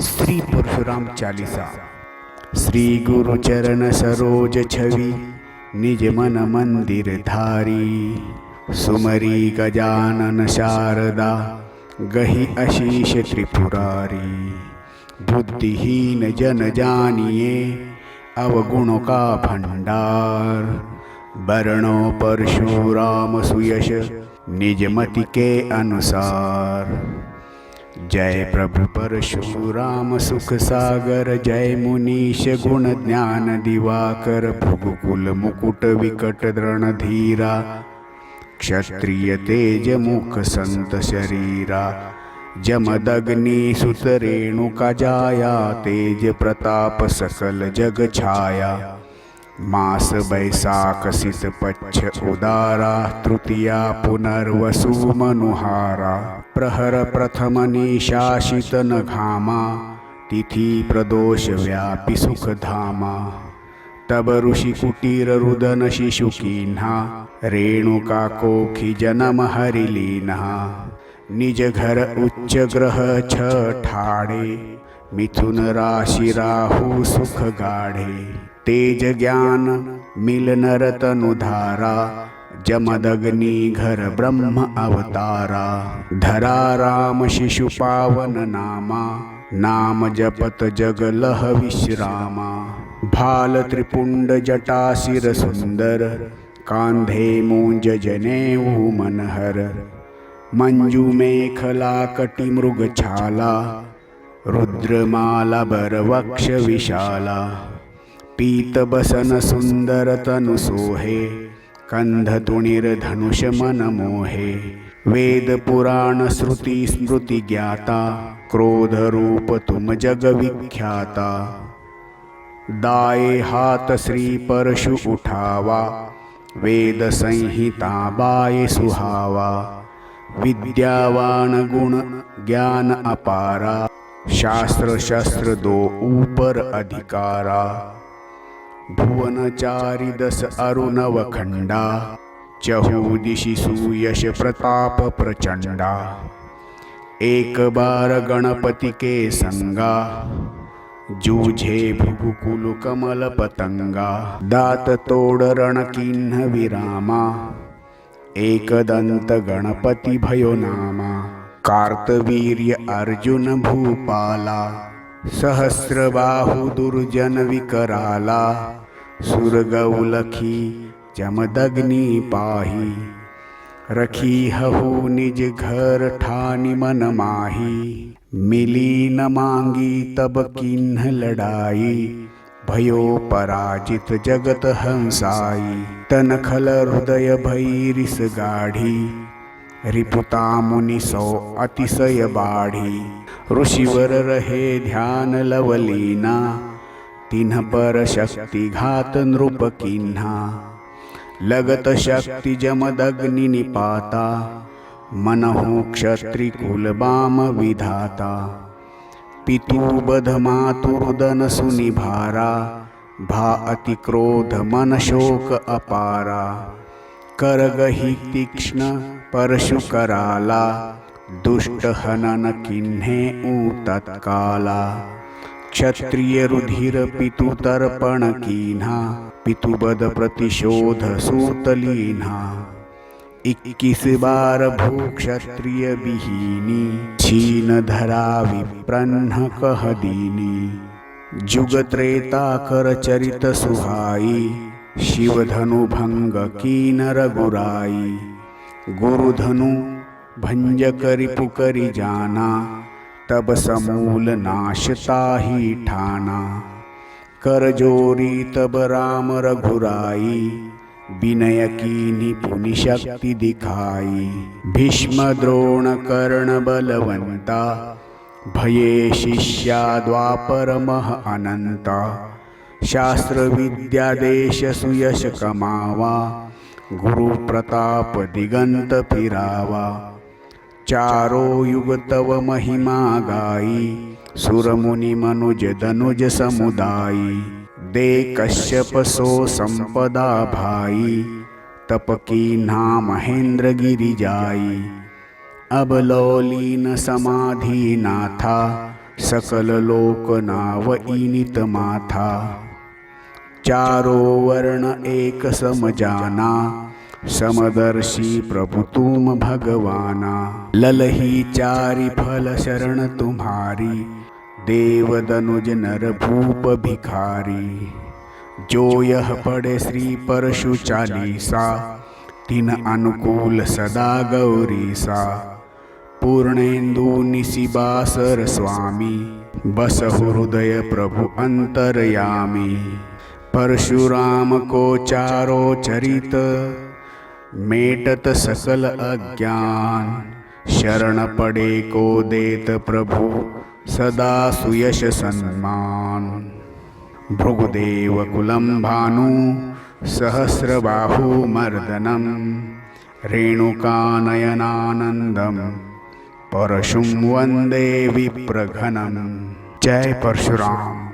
श्री परशुराम चालीसा। श्री गुरु चरण सरोज छवि, निज मन मंदिर धारी। सुमरी गजानन शारदा, गही अशीष त्रिपुरारी। बुद्धिहीन जन जानिए, अवगुणों का भंडार। वर्णो परशुराम सुयश निज मति के अनुसार। जय प्रभु परशुराम सुख सागर जय मुनीश गुण ज्ञान दिवाकर भुगुकुल मुकुट विकट दृण धीरा क्षत्रिय तेज मुख संत शरीरा जमदग्नि सुत रेणुका जाया तेज प्रताप सकल जग छाया मास बैसाख सित पच्छ उदारा तृतीया पुनर्वसु मनुहारा। प्रहर प्रथम निशासित न घामा तिथी प्रदोष व्यापी सुख धामा तब ऋषि कुटीर रुदन शिशु कीन्हा रेणुका कोखी जनम हरिलीन्हा निज घर उच्च ग्रह छ ठाड़े मिथुन राशि राहु सुख गाढ़े तेज ज्ञान मिल नर जमदग्नि घर ब्रह्म अवतारा। धरा राम शिशु पावन नामा नाम जपत जग लह विश्रामा। भाल त्रिपुंड जटा सिर सुंदर कांधे मूंज जनेऊ मनहर। मंजू मेखला कटि मृग छाला रुद्रमाला बरवक्ष विशाला। पीत बसन सुंदर तनु सोहे कंध तुणिर धनुष मन मोहे वेद पुराण श्रुति स्मृति ज्ञाता क्रोध रूप तुम जग विख्याता दाए हाथ श्री परशु उठावा वेद संहिता बाए सुहावा विद्यावान गुण ज्ञान अपारा शास्त्र शस्त्र दो ऊपर अधिकारा भुवन अरुणवखण्डा दस अरुणव सुयश प्रताप प्रचंडा एक बार गणपति के संगा जूझे भुगुकुल कमल पतंगा दात तोड़ रण किन्ह विरामा एकदंत गणपति भयो नामा कार्तवीर्य अर्जुन भूपाला सहस्रबाहु दुर्जन विकराला सुरगौलखी जमदग्नि पाही। रखी हहु निज घर ठानी मन माही। मिली न मांगी तब किन्ह लड़ाई। भयो पराजित जगत हंसाई। तन खल हृदय भैरिस गाढ़ी। रिपुता मुनि सौ अतिशय बाढ़ी। ऋषिवर रहे ध्यान लवलीना, तिन्ह पर शक्ति घात नृप किन्हा। लगत शक्ति जमदग्नि निपाता, मनहु क्षत्रि कुल बाम विधाता। पितु बध मातुर्दन सुनि भारा भा अति क्रोध मन शोक अपारा। कर गही तीक्ष्ण परशु कराला दुष्ट हनन किन्हे ऊ तत्काला क्षत्रिय रुधिर पितु तर्पण कीन्हा पितुबद प्रतिशोध सूतलीन्हा इक्कीस बार भू क्षत्रिय विहीनी छीन धरा विप्रन्न कह दीनी जुग त्रेता कर चरित सुहाई शिव धनु भंग कीन रघुराई गुरु धनु भंज करि पुकरि जाना, तब समूल नाशता ही ठाना। कर जोरी तब राम रघुराई, विनय की पुनि शक्ति दिखाई। भीष्म द्रोण कर्ण बलवंता, भये शिष्या द्वापर मह अनंता। शास्त्र विद्या देश सुयश कमावा, गुरु प्रताप दिगंत फिरावा। चारो युग तव महिमा गाई। सुर मुनि मनुज धनुज समुदायी दे कश्यप सो संपदा भाई। तप की ना महेंद्र गिरि जाई। अब लौलीन समाधि नाथा। सकल लोक नाव इनित माथा। चारो वर्ण एक सम जाना। समदर्शी प्रभु तुम भगवाना। ललही चारि फल शरण तुम्हारी। देव दनुज नर भूप भिखारी। जो यह पढ़े श्री परशु चालीसा, तिन अनुकूल सदा गौरी सा पूर्णेन्दु निशिबासर स्वामी बस हृदय प्रभु अंतरयामी। परशुराम को चारो चरित मेटत सकल अज्ञान। शरण पड़े को देत प्रभु, सदा सुयश सन्मान। भृगुदेव कुलं भानु सहस्रबाहुमर्दनं रेणुकानयनानन्दं परशुं वंदे विप्रघनं जय परशुराम।